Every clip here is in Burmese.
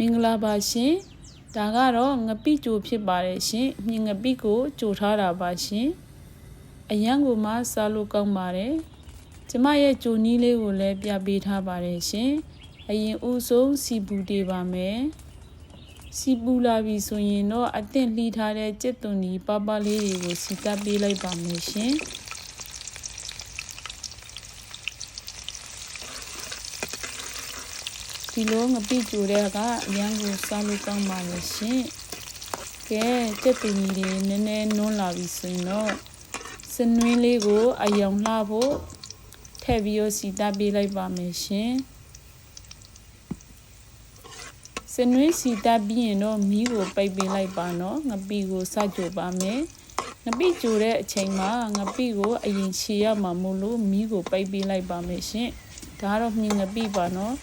မင်္ဂလာပါရှင်ဒါကတော့ငပိကြိုဖြစ်ပါတယ်ရှင်မြင်ငပိကိုကြိုထားတာပါရှင်အရန်ကိုမှစားလို့ကောင်းပါတယ်ကျမရဲ့ကြိုနီးလေးကိုလည်းပြပေးထားပါတယ်ရှင်အရင်ဦးဆုံးစီပူတေပါမယ်စီပူလာပြီဆိုရင်တော့အသင့်လှီထားတဲ့ကြက်သွန်ဒီပပလေးတွေကိုစီကပ်ပေးလိုက်ပါမယ်ရှင် ဒီလိုငပိကြိုတဲ့ကအရန်ကိုစားလို့ကောင်းပါလေရှင်ကဲကြက်သွန်ဒီတွေနည်းနည်းနွန်းလာပြီဆိုရင်တော့စနွင်းလေးကိုအယောင်လှဖို့ထည့်ပြီးတော့စီတပ်ပေးလိုက်ပါမယ်ရှင်စနွေးစီတပ်ပြီးရင်တော့မီးကိုပိတ်ပေးလိုက်ပါနော်ငပိကိုစကြိုပါမယ်ငပိကြိုတဲ့အချိန်မှာငပိကိုအရင်ခြေရမှာမို့လို့မီးကိုပိတ်ပေးလိုက်ပါမယ်ရှင်ဒါကတော့မြင်ငပိပါနော်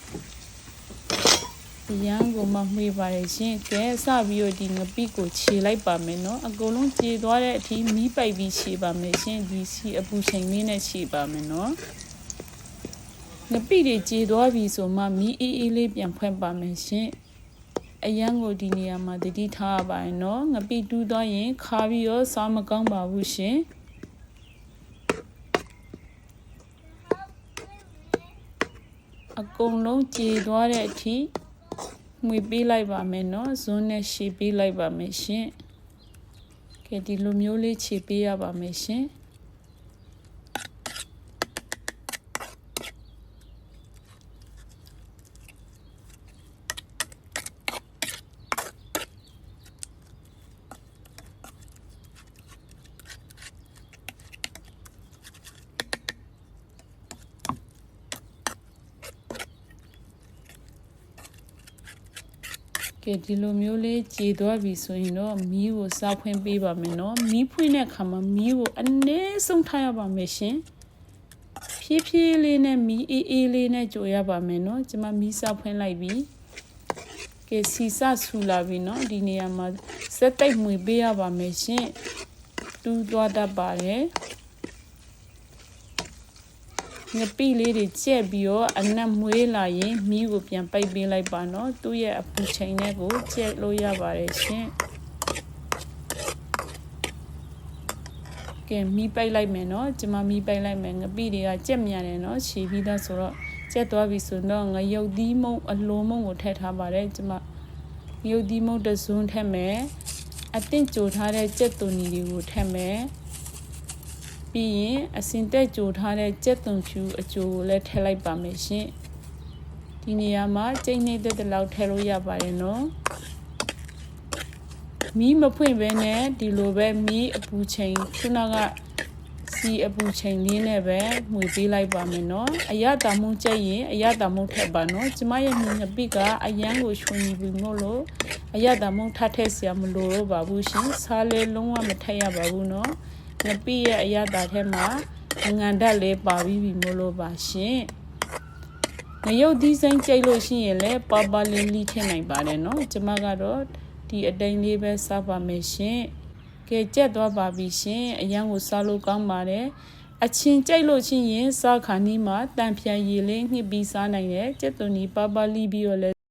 ရန်ကိုမှမှေးပါတယ်ရှင်ကဲစပြီးတော့ဒီငပိကိုခြေလိုက်ပါမယ်နော်အကုန်လုံးခြေသွားတဲ့အထိမီးပိတ်ပြီးခြေပါမယ်ရှင်ဒီစီအပူချိန်လေးနဲ့ခြေပါမယ်နော်ငပိတွေခြေသွားပြီဆိုမှမီးအေးအေးလေးပြန်ဖွင့်ပါမယ်ရှင်အရန်ကိုဒီနေရာမှာတတိထားရပါရင်နော်ငပိတူးသွားရင်ခါပြီးတော့စားမကောင်းပါဘူးရှင်အကုန်လုံးကြည်သွားတဲ့အထိ မှွေပေးလိုက်ပါမယ်နော်ဇွန်းနဲ့ရှည်ပေးလိုက်ပါမယ်ရှင်ကဲဒီလိုမျိုးလေးခြေပေးရပါမယ်ရှင် ကဲဒီလိုမျိုးလေးကြည်သွားပြီဆိုရင်တော့မီးကိုစားဖွင့်ပေးပါမယ်နော်မီးဖွင့်တဲ့အခါမှာမီးကိုအနည်းဆုံးထားရပါမယ်ရှင်ဖြည်းဖြည်းလေးနဲ့မီးအေးအေးလေးနဲ့ကြိုရပါမယ်နော်ကျွန်မမီးစားဖွင့်လိုက်ပြီကဲစီစဆူလာပြီနော်ဒီနေရာမှာစက်တိတ်မှွေပေးရပါမယ်ရှင်တူးသွားတတ်ပါတယ် ငပိလေးတွေကျက်ပြီးတော့အနက်မွေးလာရင်မီးကိုပြန်ပိတ်ပေးလိုက်ပါနော်သူ့ရဲ့အပူချိန်နဲ့ကိုကျက်လို့ရပါတယ်ရှင်ကဲမီးပိတ်လိုက်မယ်နော်ကျမမီးပိတ်လိုက်မယ်ငပိတွေကကြက်မြန်တယ်နော်ခြေပြီးသားဆိုတော့ကျက်သွားပြီဆိုတော့ငရုတ်သီးမုံအလုံးမုံကိုထည့်ထားပါတယ်ကျမငရုတ်သီးမုံတစ်စုံထည့်မယ်အသင့်ကြိုထားတဲ့ကြက်သွန်ကြီးတွေကိုထည့်မယ် ပြီးရင်အစင်တက်ကြိုထားတဲ့ကြက်သွန်ဖြူအကြိုကိုလည်းထည့်လိုက်ပါမယ်ရှင်ဒီနေရာမှာကျိန်းနေတဲ့တလောက်ထည့်လို့ရပါတယ်နော်မီးမဖွင့်ဘဲနဲ့ဒီလိုပဲမီးအပူချိန်ခုနကစီအပူချိန်လေးနဲ့ပဲမှွေပေးလိုက်ပါမယ်နော်အရတာမှုကြက်ရင်အရတာမှုထက်ပါနော်ကျမရဲ့မြင်ပြကအရန်ကိုချွန်ပြီးမို့လို့အရတာမှုထထက်စရာမလိုတော့ပါဘူးရှင်စားလဲလုံးဝမထက်ရပါဘူးနော် ငပိရဲ့အရသာထဲမှာငန်ဓာတ်လေးပါပြီးပြီမို့လို့ပါရှင်ငရုတ်သီးစိမ်းကြိတ်လို့ရှိရင်လည်းပါပါလေးလီထည့်နိုင်ပါတယ်နော်ကျမကတော့ဒီအတိုင်းလေးပဲစားပါမယ်ရှင်ကဲကြက်သွားပါပြီရှင်အရန်ကိုစားလို့ကောင်းပါတယ်အချင်းကြိုက်လို့ချင်းရင်စားခါနီးမှာတန်ပြန်ရည်လေးညှစ်ပြီးစားနိုင်တယ်ကြက်သွန်ဒီပါပါလီပြီးတော့လဲ